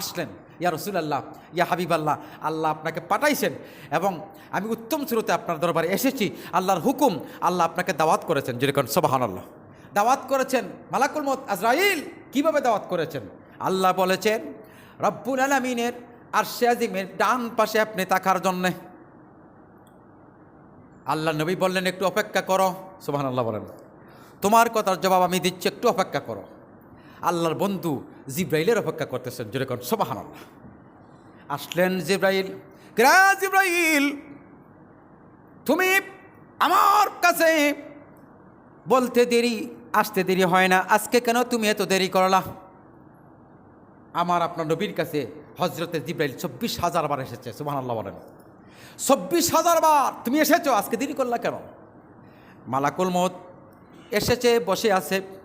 আসলেন, ইয়া রসুল আল্লাহ ইয়া হাবিব আল্লাহ আল্লাহ আপনাকে পাঠাইছেন এবং আমি উত্তম স্রোতে আপনার দরবারে এসেছি। আল্লাহর হুকুম, আল্লাহ আপনাকে দাওয়াত করেছেন। যেরকম সবাহান আল্লাহ দাওয়াত করেছেন মালাকুল মত আজরাইল, কীভাবে দাওয়াত করেছেন? আল্লাহ বলেছেন, রব্বুল আলমিনের আর শেয়াজিমের ডান পাশে আপনি তাকার জন্যে। আল্লাহ নবী বললেন, একটু অপেক্ষা করো। সুবাহান আল্লাহ বলেন। তোমার কথার জবাব আমি দিচ্ছি, একটু অপেক্ষা করো। আল্লাহর বন্ধু জিব্রাইলের অপেক্ষা করতেছেন। যেরকম সোবাহান আল্লাহ আসলেন জিব্রাইল। কিরা জিব্রাইল? তুমি আমার কাছে বলতে দেরি, আসতে দেরি হয় না। আজকে কেন তুমি এত দেরি করলা? আমার আপনার নবীর কাছে হজরতে জিব্রাইল চব্বিশ হাজার বার এসেছে সুবাহ আল্লাহ বলেন। চব্বিশ হাজার বার তুমি এসেছ, আজকে দেরি করলা কেন? মালাকুল মত এসেছে, বসে আছে।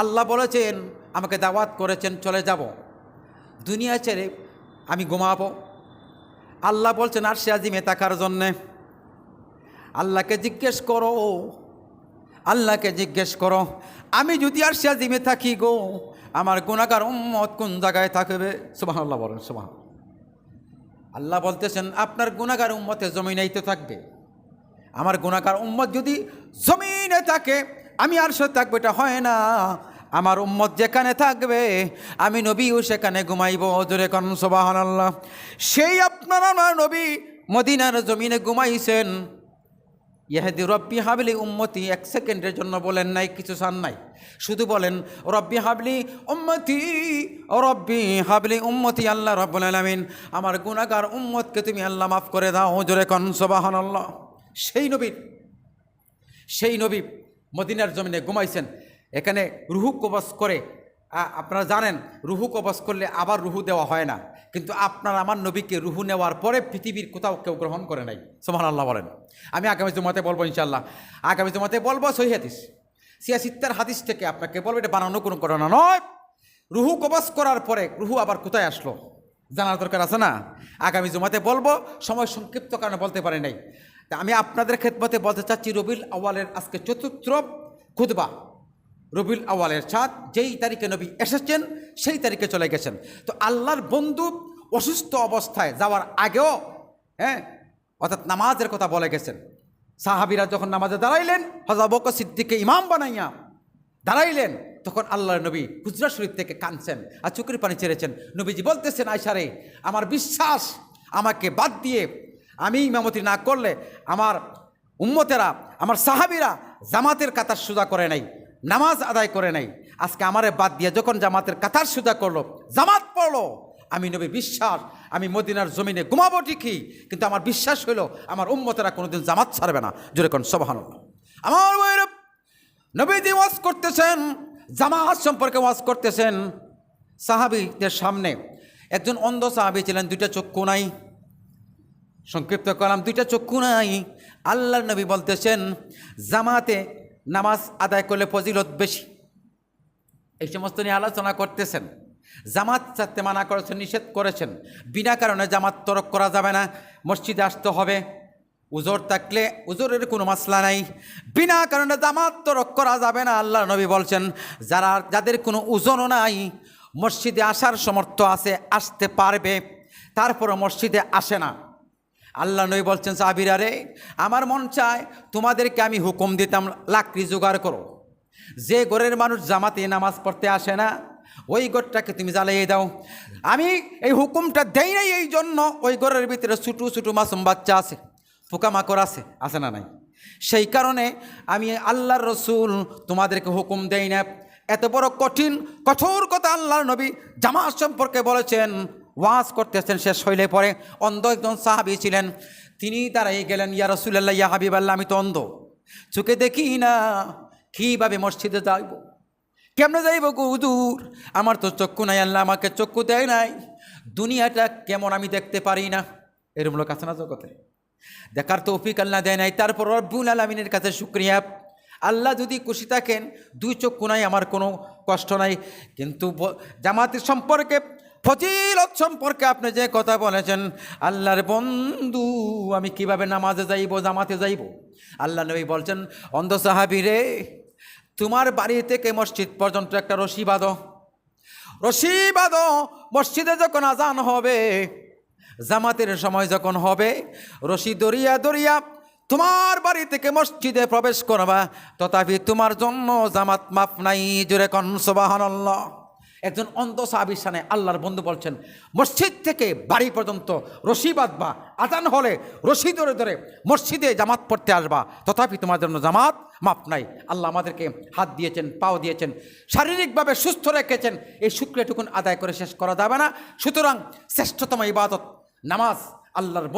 আল্লাহ বলেছেন, আমাকে দাওয়াত করেছেন, চলে যাব। দুনিয়া ছেড়ে আমি ঘুমাবো। আল্লাহ বলছেন আর সে আজিমে থাকার জন্যে। আল্লাহকে জিজ্ঞেস করো। আল্লাহকে জিজ্ঞেস করো, আমি যদি আর সে আজিমে থাকি গো, আমার গুণাগার উম্মত কোন জায়গায় থাকবে? সুবাহ আল্লাহ বলেন সুবাহ আল্লাহ বলতেছেন, আপনার গুণাগার উম্মতে জমিনেই তো থাকবে। আমার গুণাগার উম্মত যদি জমিনে থাকে আমি আর সে থাকব, এটা হয় না। আমার উম্মত যেখানে থাকবে, আমি নবীও সেখানে ঘুমাইব। জোরে কন, সোবাহনাল্লাহ। সেই আপনার আমার নবী মদিনার জমিনে ঘুমাইছেন। ইহাদি রব্বি হাবলি উম্মতি এক সেকেন্ডের জন্য বলেন নাই, কিছু চান নাই। শুধু বলেন, রব্বি হাবলি উম্মতি, রব্বি হাবলি উম্মতি, আল্লাহ রব্বুল আলমিন আমার গুণাগার উম্মতকে তুমি আল্লাহ মাফ করে দাও। জোরে কন সোবাহান সেই নবীর, সেই নবী মদিনার জমিনে ঘুমাইছেন। এখানে রুহু কবচ করে আপনারা জানেন, রুহু কবচ করলে আবার রুহু দেওয়া হয় না। কিন্তু আপনার আমার নবীকে রুহু নেওয়ার পরে পৃথিবীর কোথাও কেউ গ্রহণ করে নাই। সোমান আল্লাহ বলেন। আমি আগামী জমাতে বলব ইনশাল্লাহ আগামী জমাতে বলব সহি হাদিস। সিয়াসিত্তার হাদিস থেকে আপনাকে বলব, এটা বানানো কোনো ঘটনা নয়। রুহু কবচ করার পরে রুহু আবার কোথায় আসলো? জানার দরকার আছে না? আগামী জমাতে বলব, সময় সংক্ষিপ্ত কারণে বলতে পারে নাই। তা আমি আপনাদের ক্ষেত্রে বলতে চাচ্ছি রবিল আওয়ালের আজকে চতুর্থ খুদবা রবিল আওয়ালের চাঁদ যেই তারিখে নবী এসেছেন, সেই তারিখে চলে গেছেন। তো আল্লাহর বন্ধু অসুস্থ অবস্থায় যাওয়ার আগেও হ্যাঁ অর্থাৎ নামাজের কথা বলে গেছেন। সাহাবিরা যখন নামাজে দাঁড়াইলেন হজরত বকর সিদ্দিককে ইমাম বানাইয়া দাঁড়াইলেন, তখন আল্লাহর নবী হুজরা শরীফ থেকে কাঁদছেন আর চুকের পানি ছেড়েছেন। নবীজি বলতেছেন আয়সারে আমার বিশ্বাস আমাকে বাদ দিয়ে আমি ইমামতি না করলে আমার উম্মতেরা, আমার সাহাবিরা জামাতের কাতার সুদা করে নাই, নামাজ আদায় করে নাই। আজকে আমারে বাদ দিয়ে যখন জামাতের কাতার সুদা করল, জামাত পড়ল, আমি নবী বিশ্বাস, আমি মদিনার জমিনে ঘুমাবো ঠিকই, কিন্তু আমার বিশ্বাস হইল আমার উম্মতেরা কোনোদিন জামাত ছাড়বে না। জোরে কোন সবাহান আমার বইয়ের নবীজি ওয়াজ করতেছেন, জামাত সম্পর্কে ওয়াজ করতেছেন। সাহাবিদের সামনে একজন অন্ধ সাহাবি ছিলেন, দুইটা চক্ষু নাই। সংক্ষিপ্ত করলাম দুইটা চক্ষু নাই। আল্লাহর নবী বলতেছেন, জামাতে নামাজ আদায় করলে ফজিলত বেশি। এই সমস্ত নিয়ে আলোচনা করতেছেন। জামাত চাতে মানা করেছেন, নিষেধ করেছেন। বিনা কারণে জামাত তরক করা যাবে না, মসজিদে আসতে হবে। উজোর থাকলে উজোরের কোনো মাসলা নাই। বিনা কারণে জামাত তরক করা যাবে না আল্লাহ নবী বলছেন, যারা, যাদের কোনো ওজনও নাই, মসজিদে আসার সমর্থ আছে, আসতে পারবে। তারপরও মসজিদে আসে না। আল্লাহ নই বলছেন সাবিরা রে আমার মন চায় তোমাদেরকে আমি হুকুম দিতাম, লাকড়ি জোগাড় করো। যে ঘরের মানুষ জামাতে নামাজ পড়তে আসে না, ওই ঘরটাকে তুমি জ্বালিয়ে দাও। আমি এই হুকুমটা দেই নাই, এই জন্য ওই ঘরের ভিতরে ছোটো ছোটো মাসুম বাচ্চা আছে, পোকামাকড় আছে আছে না নাই? সেই কারণে আমি আল্লাহর রসুল তোমাদেরকে হুকুম দেই না। এত বড় কঠিন, কঠোর কথা আল্লাহর নবী জামাত সম্পর্কে বলেছেন ওয়াজ করতেছেন, শেষ হইলে পরে অন্ধ একজন সাহাবি ছিলেন। তিনি দাঁড়াই গেলেন, ইয়া রসুল্লাহ ইয়া হাবিব আল্লাহ আমি তো অন্ধ। চোখে দেখি না, কীভাবে মসজিদে যাইব? কেমনে যাইব হুজুর? আমার তো চক্ষু নাই, আল্লাহ আমাকে চক্ষু দেয় নাই। দুনিয়াটা কেমন আমি দেখতে পারি না। এরম লোক আছে না জগতে? দেখার তো তৌফিক আল্লাহ দেয় নাই। তারপর রব্বুল আলমিনের কাছে শুক্রিয়া। আল্লাহ যদি খুশি থাকেন, দুই চক্ষু নাই, আমার কোনো কষ্ট নাই। কিন্তু জামাতের সম্পর্কে ফজিলত সম্পর্কে আপনি যে কথা বলেছেন, আল্লাহর বন্ধু, আমি কীভাবে নামাজে যাইব, জামাতে যাইব? আল্লাহ নবী বলছেন, অন্ধ সাহাবি রে, তোমার বাড়ি থেকে মসজিদ পর্যন্ত একটা রশি বাঁধো। রশি মসজিদে যখন আজান হবে, জামাতের সময় যখন হবে, রশি দরিয়া দরিয়া তোমার বাড়ি থেকে মসজিদে প্রবেশ করবা। তথাপি তোমার জন্য জামাত মাপ নাই, জোরে কন সোবাহানাল্লাহ। একজন অন্ধ সাহাবির সানে আল্লাহর বন্ধু বলছেন, মসজিদ থেকে বাড়ি পর্যন্ত রশি বাঁধবা আজান হলে রশি ধরে ধরে মসজিদে জামাত পড়তে আসবা, তথাপি তোমার জন্য জামাত মাপ নাই। আল্লাহ আমাদেরকে হাত দিয়েছেন, পাও দিয়েছেন, শারীরিকভাবে সুস্থ রেখেছেন, এই শুক্রেটুকুন আদায় করে শেষ করা যাবে না। সুতরাং শ্রেষ্ঠতম ইবাদত, নামাজ, আল্লাহর